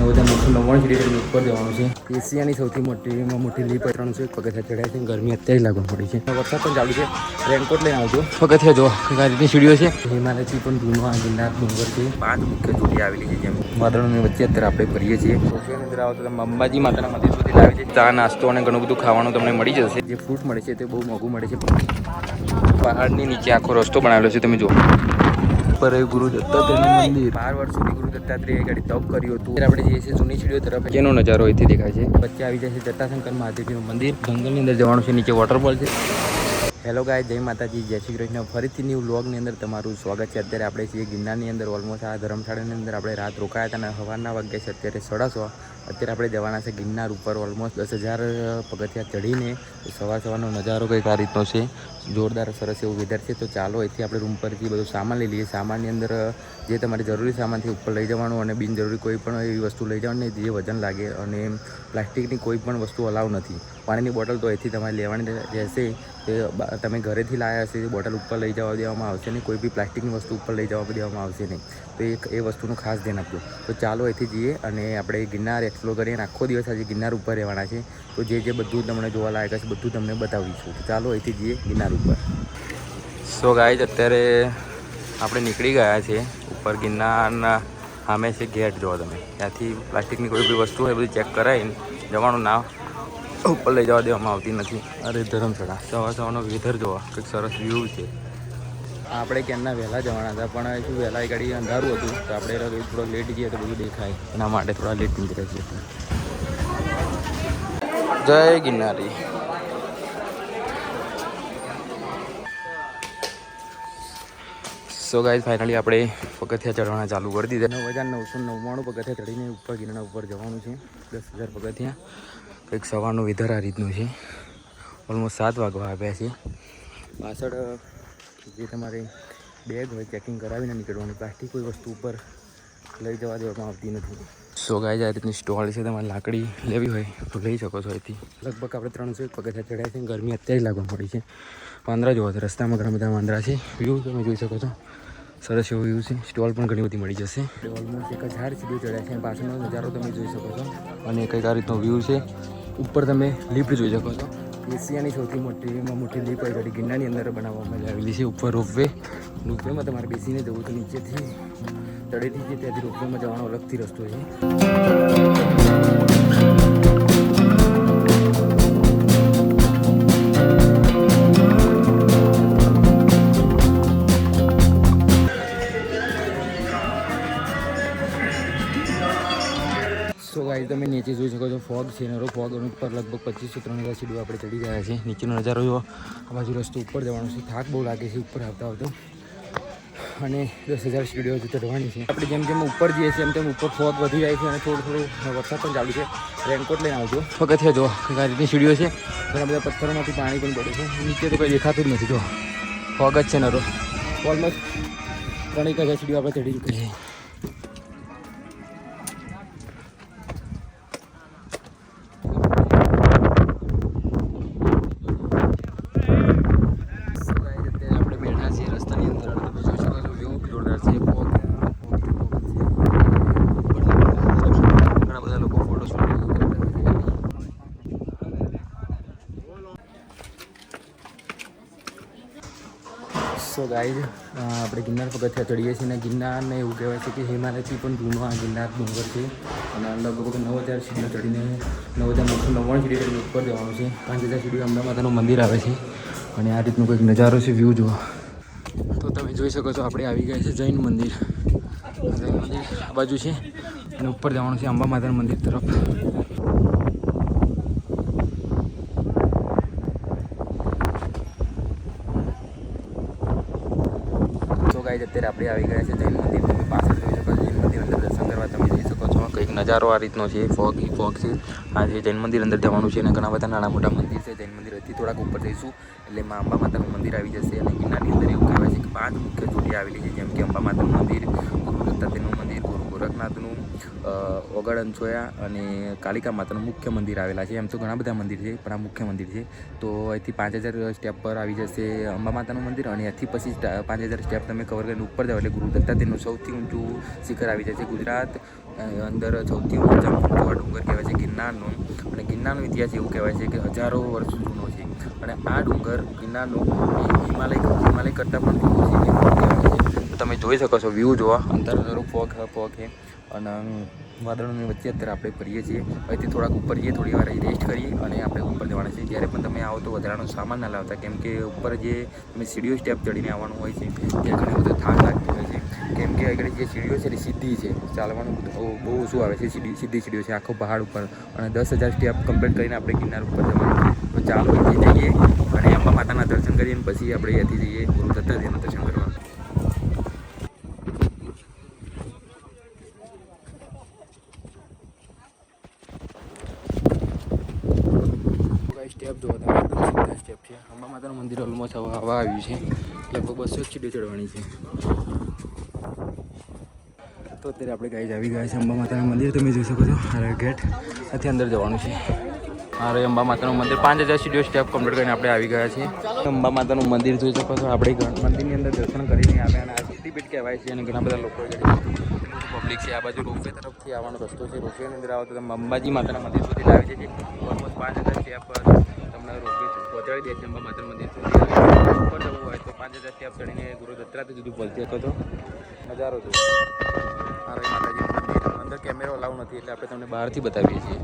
નવોદય મોટું નવ્વાણું સીડી ઉપર જવાનું છે. એશિયાની સૌથી મોટીમાં મોટી લીપ ત્રણસો છે, પગથિયા ચડાય છે ગરમી અત્યારે લાગવા પડી છે. વરસાદ પણ ચાલુ છે. રેનકોટ લઈને આવજો. પગથિયા જો રીતની સીડીઓ છે. હિમાલયથી પણ જૂનો આ ગિરનાર ડુંગર છે. પાંચ મુખ્ય ચોટી આવેલી છે જેમ વાદળોની વચ્ચે અત્યારે આપણે ફરીએ છીએ. ચોટીની અંદર આવો તો અંબાજી માતાના મંદિર સુધી લાવે છે. ચા, નાસ્તો અને ઘણું બધું ખાવાનું તમને મળી જશે. જે ફ્રૂટ મળે છે તે બહુ મોંઘું મળે છે. પહાડની નીચે આખો રસ્તો બનાવેલો છે, તમે જુઓ. ઉપર એ ગુરુ દત્તાત્રેયનું મંદિર. બાર વર્ષ સુધી ગુરુ દત્તાત્રેય આગળ તપ કર્યું હતું. આપણે જઈએ છીએ જૂની સીડીઓ તરફ જેનો નજારો અહીંથી દેખાય છે. વચ્ચે આવી જાય છે જટાશંકર મહાદેવજીનું મંદિર. જંગલની અંદર જવાનું છે નીચે વોટરફોલ છે. હેલો ગાય જય માતાજી, જય શ્રી કૃષ્ણ. ફરીથી ન્યૂ વ્લોગની અંદર તમારું સ્વાગત છે. અત્યારે આપણે છીએ ગિરનારની અંદર ઓલમોસ્ટ આ ધર્મશાળાની અંદર આપણે રાત રોકાયા હતા અને સવારના વાગ્યા છે, અત્યારે સાડા સો અત્યારે આપણે જવાના છે ગિરનાર ઉપર ઓલમોસ્ટ દસ હજાર પગથિયા ચડીને સવાર સવારનો નજારો કંઈક આ રીતનો છે. જોરદાર, સરસ એવું વેધર છે. તો ચાલો અહીંથી આપણે રૂમ પરથી બધું સામાન લઈ લઈએ. સામાનની અંદર, જે તમારે જરૂરી સામાનથી ઉપર લઈ જવાનું અને બિનજરૂરી કોઈ પણ એવી વસ્તુ લઈ જવાની જે વજન લાગે અને પ્લાસ્ટિકની કોઈ પણ વસ્તુ અલાવ નથી. પાણીની બોટલ તો અહીંથી તમારે લેવાની રહેશે. તે તમે ઘરેથી લાવ્યા હશે, તે બોટલ ઉપર લઈ જવા દેવામાં આવશે નહીં, કોઈ બી પ્લાસ્ટિકની વસ્તુ ઉપર લઈ જવા દેવામાં આવશે નહીં. તો એક, એ વસ્તુનું ખાસ ધ્યાન આપજો. તો ચાલો અહીંથી જઈએ અને આપણે ગિરનાર એક્સપ્લોર કરીએ અને આખો દિવસ આજે ગિરનાર ઉપર રહેવાના છે. તો જે જે બધું તમને જોવા લાયક હશે, બધું તમને બતાવીશું. ચાલો અહીંથી જઈએ ગિરનાર ઉપર. સો ગાય અત્યારે આપણે નીકળી ગયા છે ઉપર ગિરનારના સામે છે ગેટ જોવો તમે. ત્યાંથી પ્લાસ્ટિકની કોઈ બી વસ્તુ હોય બધી ચેક કરાવીને જવાનું ના ઉપર લઈ જવા દેવામાં આવતી નથી. અરે ધરમશાળા. સવાર સવારનો વેધર જોવા કંઈક સરસ વ્યૂ છે. આપણે ક્યાંના વહેલા જવાના હતા પણ શું વહેલા એ ગાડી અંધારું હતું તો આપણે થોડો લેટ જઈએ તો બધું દેખાય. એના માટે થોડા લેટ નીકળ્યા છીએ. જય ગિરનારી. સો ગાઈઝ ફાઇનલી આપણે પગથિયા ચડવાના ચાલુ કરી દીધા. નવ હજાર નવસો નવ્વાણું પગથિયા ચડીને ઉપર ગિરના ઉપર જવાનું છે. દસ હજાર પગથિયા. કંઈક સવારનું વેધર આ રીતનું છે. ઓલમોસ્ટ સાત વાગવા આવ્યા છે. પાછળ જે તમારે બેગ હોય ચેકિંગ કરાવીને નીકળવાનું. પ્લાસ્ટિક કોઈ વસ્તુ ઉપર લઈ જવા દેવામાં આવતી નથી. સો ગાય આ રીતની સ્ટોલ છે. તમારે લાકડી લેવી હોય તો લઈ શકો છો અહીંથી. લગભગ આપણે ત્રણસો એક પગથિયા ચડાય છે. ગરમી અત્યારે લાગવા પડી છે. વાંદરા જોવા તો રસ્તામાં ઘણા બધા વાંદરા છે. વ્યૂ તમે જોઈ શકો છો. સરસ એવું વ્યૂ છે. સ્ટોલ પણ ઘણી બધી મળી જશે. ઓલમોસ્ટ એક હજાર સીધું ચડ્યા છે. પાછળનો નજારો તમે જોઈ શકો છો. અને કંઈક આ રીતનો વ્યૂ છે. ઉપર તમે લિફ્ટ જોઈ શકો છો. એશિયાની સૌથી મોટીમાં મોટી લિફ્ટ હોય ઘડી ગિરનાની અંદર બનાવવામાં આવેલી છે ઉપર રોપવે રોપવેમાં તમારે બેસીને જવું તો નીચેથી તળેથી છે ત્યાંથી રોપવેમાં જવાનો અલગથી રસ્તો છે. સો ગાઈ તમે નીચે જોઈ શકો છો ફોગ છે નરો ફોગ અને ઉપર લગભગ પચીસો ત્રણ હજાર સીડીઓ આપણે ચડી ગયા છે. નીચેનો નજારો જો આ બાજુ રસ્તો ઉપર જવાનો છે. થાક બહુ લાગે છે ઉપર આવતા આવતો. અને દસ હજાર સીડીઓ હજુ ચડવાની છે. આપણે જેમ જેમ ઉપર જઈએ છીએ એમ તેમ ઉપર ફોગ વધી જાય છે અને થોડું થોડું વરસાદ પણ ચાલુ છે. રેનકોટ લઈને આવજો. પગથિયા જો આ રીતની સીડીઓ છે. ઘણા બધા પથ્થરોમાંથી પાણી પણ પડે છે. નીચે તો કંઈ દેખાતું જ નથી જો. ફોગ જ છે નરો. ઓલમોસ્ટ ત્રણેક હજાર સીડીઓ આપણે ચડી ચૂકી છે આપણે બેઠા છીએ રસ્તાની અંદર અને તમે જોઈ શકો છો વ્યૂ જોરદાર છે ફોગ ઘણા બધા લોકો ફોટો શૂટિંગ કરતા હોય છે સો ગાઈઝ આપણે ગિરનાર પગથિયા ચડીએ છીએ અને ગિરનારને એવું કહેવાય છે કે હિમાલયથી પણ જૂનો આ ગિરનાર ડુંગર છે અને લગભગ નવ હજાર સીડીઓ ચડીને, નવ હજાર નવસો નવ્વાણું સીડી ચડીને ઉપર જવાનું છે. પાંચ હજાર સીડીઓ માતાનું મંદિર આવે છે. અને આ રીતનું કંઈક નજારો છે વ્યૂ જોવા. તો તમે જોઈ શકો છો, આપણે આવી ગયા છે જૈન મંદિર. જૈન મંદિર આ બાજુ છે. અને ઉપર જવાનું છે અંબા માતાના મંદિર તરફ તો ગાઈઝ અત્યારે આપણે આવી ગયા છે જૈન મંદિર તમે પાછળ જોઈ શકો છો જૈન મંદિર અંદર દર્શન કરવા તમે જઈ શકો છો કંઈક નજારો આ રીતનો છે. ફોગ ફોગ છે. આ જે જૈન મંદિર અંદર જવાનું છે અને ઘણા બધા નાના મોટા મંદિર છે. જૈન મંદિર હજી થોડાક ઉપર જઈશું. એટલે એમાં અંબા માતાનું મંદિર આવી જશે અને ગિરનારની અંદર એવું કહેવાય છે કે પાંચ મુખ્ય ચોટી આવેલી છે. જેમ કે અંબા માતાનું મંદિર, ગુરુ દત્તાત્રેયનું મંદિર ગોરખનાથનું ઓગળ અંછોયા અને કાલિકા માતાનું મુખ્ય મંદિર આવેલા છે. એમ તો ઘણા બધા મંદિર છે, પણ આ મુખ્ય મંદિર છે. તો અહીંથી પાંચ હજાર સ્ટેપ પર આવી જશે અંબા માતાનું મંદિર અને અહીંથી પછી પાંચ હજાર સ્ટેપ તમે કવર કરીને ઉપર જાઓ એટલે ગુરુ દત્તાત્રેયનું સૌથી ઊંચું શિખર આવી જશે ગુજરાત. અંદર સૌથી ઊંચા ઊંચો ડુંગર કહેવાય છે ગિરનારનો. અને ગિરનારનો ઇતિહાસ એવું કહેવાય છે કે હજારો વર્ષ જૂનો છે. અને આ ડુંગર ગિરનારનો હિમાલય હિમાલય કરતાં પણ જૂનો છે છે. તમે જોઈ શકો છો વ્યૂ જોવા. અંતર અંદર ફોગ ફોગ છે અને વાદળોની વચ્ચે અત્યારે આપણે ફરીએ છીએ. અહીંથી થોડાક ઉપર જઈએ, થોડી વાર રેસ્ટ કરીએ અને આપણે ઉપર જવાના છીએ. જ્યારે પણ તમે આવો તો વધારાનો સામાન ના લાવતા. કેમ કે ઉપર જે તમે સીડીઓ સ્ટેપ ચડીને આવવાનું હોય છે, ત્યાં ઘણી બધું થાક લાગતી હોય છે. કેમ કે આગળ જે સીડીઓ છે એ સીધી છે. ચાલવાનું બહુ ઓછું આવે છે? સીડી, સીધી સીડીઓ છે, આખો પહાડ ઉપર. અને દસ હજાર સ્ટેપ કમ્પ્લીટ કરીને આપણે ગિરનાર ઉપર જવાનું તો ચાલો અહીંથી જઈએ અને અંબા માતાના દર્શન કરીને પછી આપણે અહીંયાથી જઈએ ગુરુ દત્તાજીના દર્શન કરવા સ્ટેપ જોવો તમે એકદમ સીધા સ્ટેપ છે અંબા માતાનું મંદિર ઓલમોસ્ટ હવે હવા આવ્યું છે. લગભગ બસો સીડીઓ ચડવાની છે. તો અત્યારે આપણે ગાઈઝ આવી ગયા છે અંબા માતાનું મંદિર. તમે જોઈ શકો છો, આ ગેટ ત્યાંથી અંદર જવાનું છે. મારે અંબા માતાનું મંદિર. પાંચ હજાર સીડીઓ સ્ટેપ કમ્પ્લીટ કરીને આપણે આવી ગયા છીએ. અંબા માતાનું મંદિર જોઈ શકો છો. આપણે મંદિરની અંદર દર્શન કરીને આવ્યા અને આ શક્તિપીઠ કહેવાય છે અને ઘણા બધા લોકો પબ્લિક છે, આ બાજુ રોપવે તરફથી આવવાનો રસ્તો છે. રોપવેની અંદર આવો તો તમે અંબાજી માતાના મંદિર સુધી લાવી છે ઓલમોસ્ટ પાંચ હજાર સ્ટેપ તમને રોપવે પહોંચાડી દે છે અંબા માતાના મંદિર ઉપર જવું હોય તો પાંચ હજાર સ્ટેપ ચડીને ગુરુ દત્તરાથી સુધી પહોંચી શકો છો. નજારો જો અંદર કેમેરો અલાઉ નથી, એટલે આપણે તમને બહારથી બતાવીએ છીએ.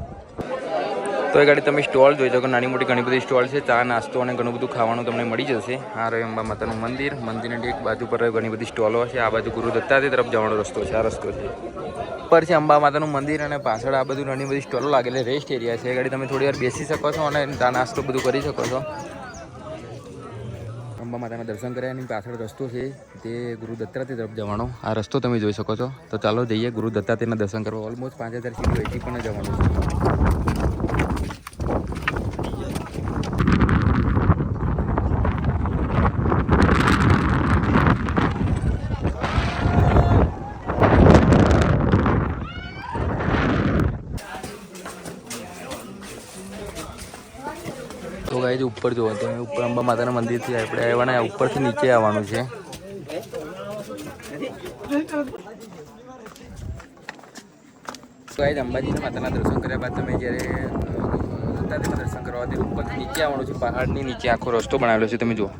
તો એ ગાડી તમે સ્ટોલ જોઈ શકો. નાની મોટી ઘણી બધી સ્ટોલ છે. ચા, નાસ્તો અને ઘણું બધું ખાવાનું તમને મળી જશે. આ રહ્યું અંબા માતાનું મંદિર. મંદિરની એક બાજુ પર ઘણી બધી સ્ટોલો છે. આ બાજુ ગુરુ દત્તાત્રેય તરફ જવાનો રસ્તો છે. આ રસ્તો છે. ઉપર છે અંબા માતાનું મંદિર અને પાછળ આ બધું ઘણી બધી સ્ટોલો લાગેલી રેસ્ટ એરિયા છે. એ ગાડી તમે થોડી વાર બેસી શકો છો અને નાસ્તો બધું કરી શકો છો. અંબા માતાના દર્શન કર્યા એની પાછળ રસ્તો છે, તે ગુરુ દત્તાત્રેય તરફ જવાનો. આ રસ્તો તમે જોઈ શકો છો. તો ચાલો જઈએ, ગુરુ દત્તાત્રેયના દર્શન કરવા. ઓલમોસ્ટ પાંચ હજાર સીટો પણ જવાનું છે. તો ગાઈ ઉપર જુઓ, તમે ઉપર અંબા માતાના મંદિરથી આપણે આવ્યા ને ઉપરથી નીચે આવવાનું છે. આજે અંબાજીના માતાના દર્શન કર્યા બાદ તમે જ્યારે દત્તાદેવના દર્શન કરવા તે ઉપરથી નીચે આવવાનું છે, પહાડની નીચે આખો રસ્તો બનાવેલો છે, તમે જુઓ.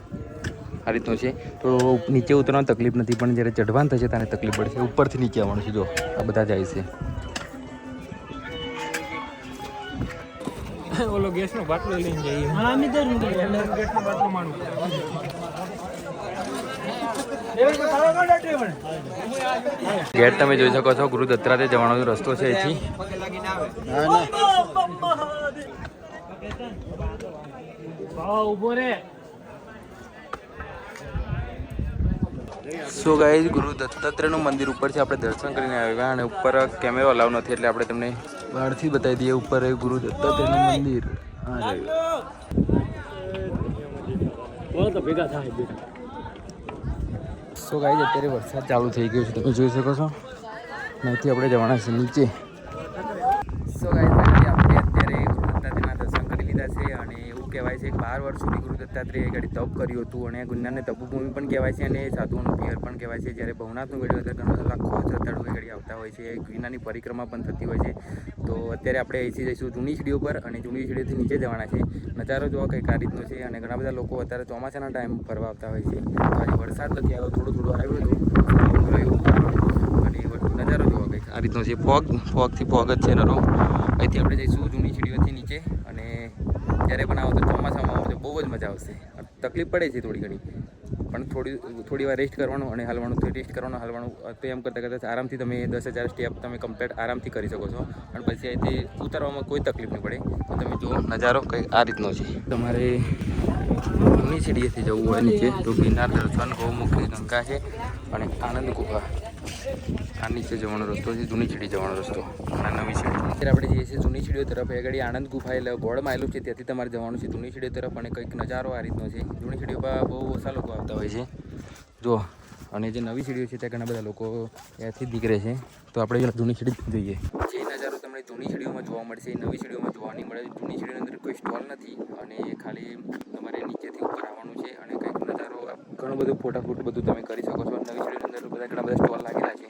આ રીતનો છે. તો નીચે ઉતરવાની તકલીફ નથી, પણ જ્યારે ચઢવાનું થશે ત્યારે તકલીફ પડશે. ઉપરથી નીચે આવવાનું છે જો આ બધા જાય છે. ઓલો ગેસનો બાટલો લઈને જઈએ. હા અમે તો ગેસનો બાટલો માનું ગેટ તમે જોઈ શકો છો ગુરુ દત્તાત્રેય જવાનો રસ્તો છે એથી હા ઊભો રે સો ગાઈઝ ગુરુ દત્તાત્રેયનું મંદિર ઉપર છે આપણે દર્શન કરીને આવ્યા અને ઉપર કેમેરો અલાવ નથી એટલે આપણે તમને બહારથી બતાવી દઈએ, ઉપર એ ગુરુ દત્તાત્રેયનું મંદિર. હા રહ્યું સો ગાઈ અત્યારે વરસાદ ચાલુ થઈ ગયો છે. તમે જોઈ શકો છો? અહીંથી આપણે જવાના છે નીચે. સો ગાઈ આપણે અત્યારે ગુરુ દત્તાત્રેયના દર્શન કરી લીધા છે અને એવું કહેવાય છે કે બાર વર્ષ સુધી દત્તાત્રેય આગળ તપ કર્યું હતું અને ગુંદાને તપોભૂમિ પણ કહેવાય છે અને સાધુઓનું પિયર પણ કહેવાય છે. જ્યારે ભવનાથનું ગળ્યું ત્યારે ઘણા લાખો શ્રદ્ધાળુઓ ગાડી આવતા હોય છે. ગિરનારની પરિક્રમા પણ થતી હોય છે. તો અત્યારે આપણે અહીંથી જઈશું જૂની સીડીઓ પર અને જૂની સીડીઓથી નીચે જવાના છે. નજારો જોવા કંઈક આ રીતનો છે અને ઘણા બધા લોકો અત્યારે ચોમાસાના ટાઈમ ફરવા આવતા હોય છે. તો આજે વરસાદ નથી આવ્યો, થોડું થોડું આવ્યું હતું. અને નજારો જોવા કંઈક આ રીતનો છે. ફોગ, ફોગથી ફોગ જ છે નરો અહીંથી આપણે જઈશું જૂની સીડીઓથી નીચે જ્યારે પણ આવો તો ચોમાસામાં તો બહુ જ મજા આવશે. તકલીફ પડે છે થોડી ઘણી. પણ થોડી થોડી વાર રેસ્ટ કરવાનું અને હાલવાનું રેસ્ટ કરવાનું, હાલવાનું તો એમ કરતાં કરતાં આરામથી તમે દસ હજાર સ્ટેપ તમે કમ્પ્લીટ આરામથી કરી શકો છો. અને પછી અહીંથી ઉતારવામાં કોઈ તકલીફ નહીં પડે. તો તમે જો નજારો કંઈક આ રીતનો છે. તમારે જૂની સીડીએથી જવું હોય નીચે, તો ગિરનાર દર્શન ગૌમુખી ગંગા છે અને આનંદ ગુફા. આ નીચે જવાનો રસ્તો છે, જૂની છીડી જવાનો રસ્તો. આ નવી સીડી. અત્યારે આપણે જઈએ છીએ જૂની સીડીઓ તરફ. એ ગાડી આનંદ ગુફા એટલે બોર્ડમાં આવેલું છે, ત્યાંથી તમારે જવાનું છે જૂની સીડીઓ તરફ અને કંઈક નજારો આ રીતનો છે. જૂની સીડીઓ પર બહુ ઓછા લોકો આવતા હોય છે. જો, અને જે નવી સીડીઓ છે, ત્યાં ઘણા બધા લોકો ત્યાંથી દીકરે છે. તો આપણે જૂની સીડી જોઈએ. જે નજારો તમને જૂની સીડીઓમાં જોવા મળશે, એ નવી સીડીઓમાં જોવા નહીં મળે. જૂની સીડીઓની અંદર કોઈ સ્ટોલ નથી અને ખાલી તમારે નીચેથી ઉપર આવવાનું છે અને કંઈક નજારો ઘણું બધું ફોટા બધું તમે કરી શકો છો. નવી સીડીઓની અંદર બધા ઘણા બધા સ્ટોલ લાગેલા છે.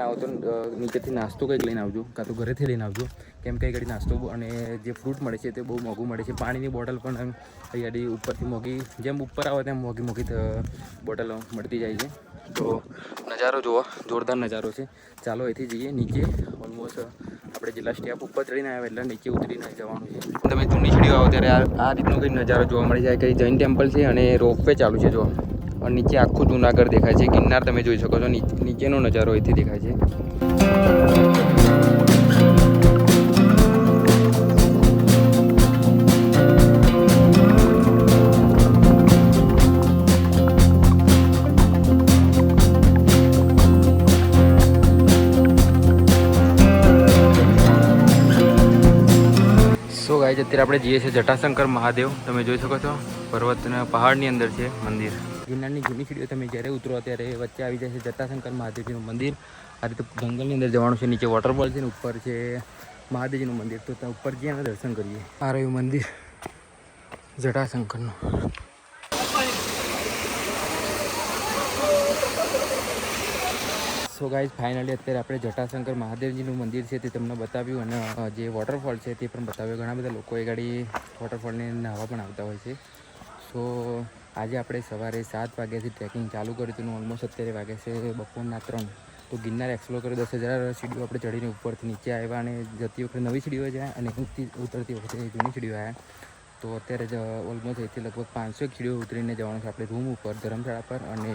પણ આવો તો નીચેથી નાસ્તો કંઈક લઈને આવજો, કાં તો ઘરેથી લઈને આવજો. કેમ કે ઘડી નાસ્તો અને જે ફ્રૂટ મળે છે તે બહુ મોંઘું મળે છે. પાણીની બોટલ પણ અહીંયા ઉપરથી મોંઘી, જેમ ઉપર આવે તેમ મોંઘી મોંઘી બોટલ મળતી જાય છે. તો નજારો જુઓ, જોરદાર નજારો છે. ચાલો અહીંથી જઈએ નીચે. ઓલમોસ્ટ આપણે જેટલા સ્ટેપ ઉપર ચડીને આવ્યા એટલે નીચે ઉતરીને જવાનું છે. તમે જૂની સીડીઓ આવો ત્યારે આ રીતનો કંઈ નજારો જોવા મળી જાય. કંઈ જૈન ટેમ્પલ છે અને રોપવે ચાલુ છે જો અને નીચે આખું જુનાગઢ દેખાય છે ગિરનાર તમે જોઈ શકો છો નીચ- નીચેનો નજારો અહીંથી દેખાય છે સો ગાય અત્યારે આપણે જઈએ છીએ જટાશંકર મહાદેવ. તમે જોઈ શકો છો, પર્વતના પહાડની અંદર છે મંદિર. ગિરનારની જૂની સીડીઓ તમે જ્યારે ઉતરો ત્યારે વચ્ચે આવી જાય છે જટાશંકર મહાદેવજીનું મંદિર. આ રીતે જંગલની અંદર જવાનું છે, નીચે વોટરફોલ છે ને ઉપર છે મહાદેવજીનું મંદિર. તો ત્યાં ઉપર જઈએ અને દર્શન કરીએ. આ રહ્યું મંદિર જટાશંકરનું. સો ગાઈઝ ફાઇનલી અત્યારે આપણે જટાશંકર મહાદેવજીનું મંદિર છે તે તમને બતાવ્યું અને જે વોટરફોલ છે તે પણ બતાવ્યું. ઘણા બધા લોકો એ ગાડી વોટરફોલને નાહવા પણ આવતા હોય છે. સો આજે આપણે સવારે સાત વાગ્યાથી ટ્રેકિંગ ચાલુ કર્યું હતું ઓલમોસ્ટ અત્યારે વાગે છે બપોરના ત્રણ. તો ગિરનાર એક્સપ્લોર કર્યો. દસ હજાર સીડીઓ આપણે ચડીને ઉપરથી નીચે આવ્યા અને જતી વખતે નવી સીડીઓ જાય અને ઊંચી ઉતરતી વખતે જૂની સીડીઓ આવ્યા. તો અત્યારે જ ઓલમોસ્ટ અહીંથી લગભગ પાંચસો એક સીડીઓ ઉતરીને જવાનું છે આપણે રૂમ ઉપર, ધર્મશાળા પર. અને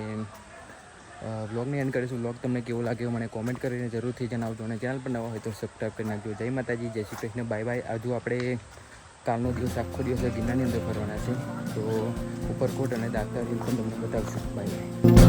વ્લોગને એન્ડ કરીશું. વ્લોગ તમને કેવો લાગ્યો મને કોમેન્ટ કરીને જરૂરથી જણાવજો. અને ચેનલ પર નવા હોય તો સબસ્ક્રાઈબ કરી નાખજો. જય માતાજી, જય શ્રી કૃષ્ણ. બાય બાય આજુ આપણે કાલનો દિવસ આખો દિવસ ગિરનારની અંદર ફરવાના છે. તો ઉપરકોટ અને દાખલા પણ તમને બતાવશું. Bye bye